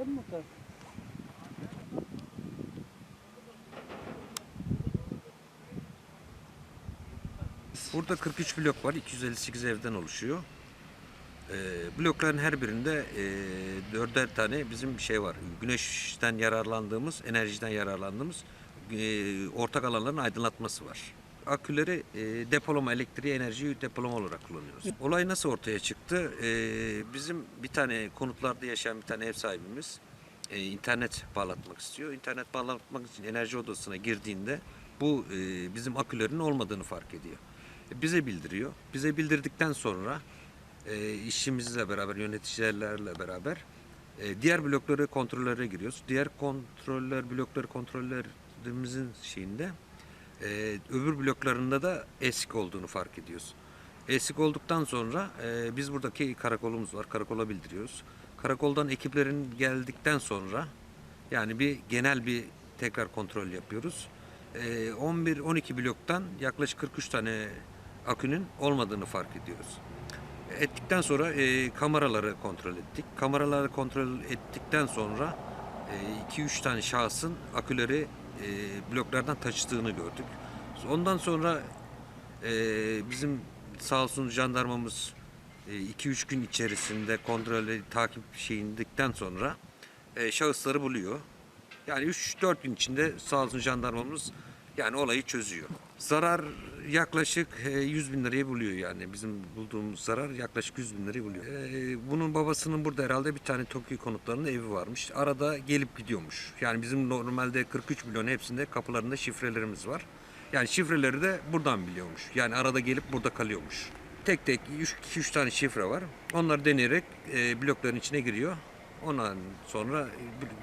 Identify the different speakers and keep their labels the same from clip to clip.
Speaker 1: Hem mutlaka. Burada 43 blok var. 258 evden oluşuyor. Ee, blokların her birinde e, dörder tane bizim bir şey var. Güneşten yararlandığımız, enerjiden yararlandığımız e, ortak alanların aydınlatması var. Aküleri e, depolama, elektriği, enerjiyi depolama olarak kullanıyoruz. Olay nasıl ortaya çıktı? Ee, bizim bir tane konutlarda yaşayan bir tane ev sahibimiz e, internet bağlatmak istiyor. İnternet bağlatmak için enerji odasına girdiğinde bu e, bizim akülerin olmadığını fark ediyor. E, bize bildiriyor. Bize bildirdikten sonra e, işimizle beraber, yöneticilerle beraber e, diğer blokları kontrollere giriyoruz. Diğer kontroller, blokları kontrollerimizin şeyinde e, öbür bloklarında da eksik olduğunu fark ediyoruz. Eksik olduktan sonra e, biz buradaki karakolumuz var. Karakola bildiriyoruz. Karakoldan ekiplerin geldikten sonra yani bir genel bir tekrar kontrol yapıyoruz. E, 11-12 bloktan yaklaşık 43 tane akünün olmadığını fark ediyoruz. Ettikten sonra e, kameraları kontrol ettik. Kameraları kontrol ettikten sonra 2-3 tane şahsın aküleri e, bloklardan taşıdığını gördük. Ondan sonra e, bizim sağ olsun jandarmamız 2-3 gün içerisinde kontrol takip şeyindikten sonra e, şahısları buluyor. Yani 3-4 gün içinde sağ olsun jandarmamız yani olayı çözüyor. Zarar yaklaşık e, 100 bin lirayı buluyor yani. Bizim bulduğumuz zarar yaklaşık 100 bin lirayı buluyor. E, bunun babasının burada herhalde bir tane Tokyo konutlarının evi varmış. Arada gelip gidiyormuş. Yani bizim normalde 43 milyon hepsinde kapılarında şifrelerimiz var. Yani şifreleri de buradan biliyormuş. Yani arada gelip burada kalıyormuş. Tek tek 2-3 tane şifre var. Onları deneyerek e, blokların içine giriyor. Ondan sonra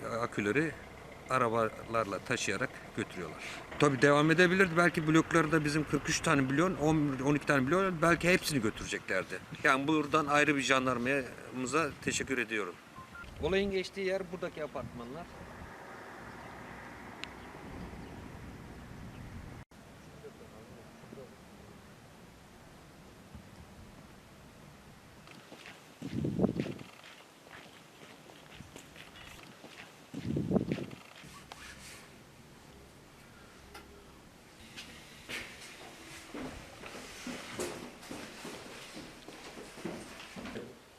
Speaker 1: e, aküleri arabalarla taşıyarak götürüyorlar. Tabii devam edebilirdi. Belki blokları da bizim 43 tane milyon, 10, 12 tane milyon belki hepsini götüreceklerdi. Yani buradan ayrı bir jandarmamıza teşekkür ediyorum. Olayın geçtiği yer buradaki apartmanlar.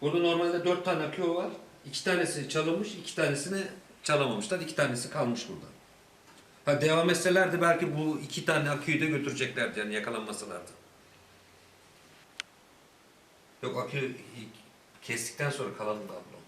Speaker 1: Burada normalde dört tane akü var. İki tanesi çalınmış, iki tanesini çalamamışlar. iki tanesi kalmış burada. Ha devam etselerdi belki bu iki tane aküyü de götüreceklerdi yani yakalanmasalardı. Yok akü kestikten sonra kalanı da abla.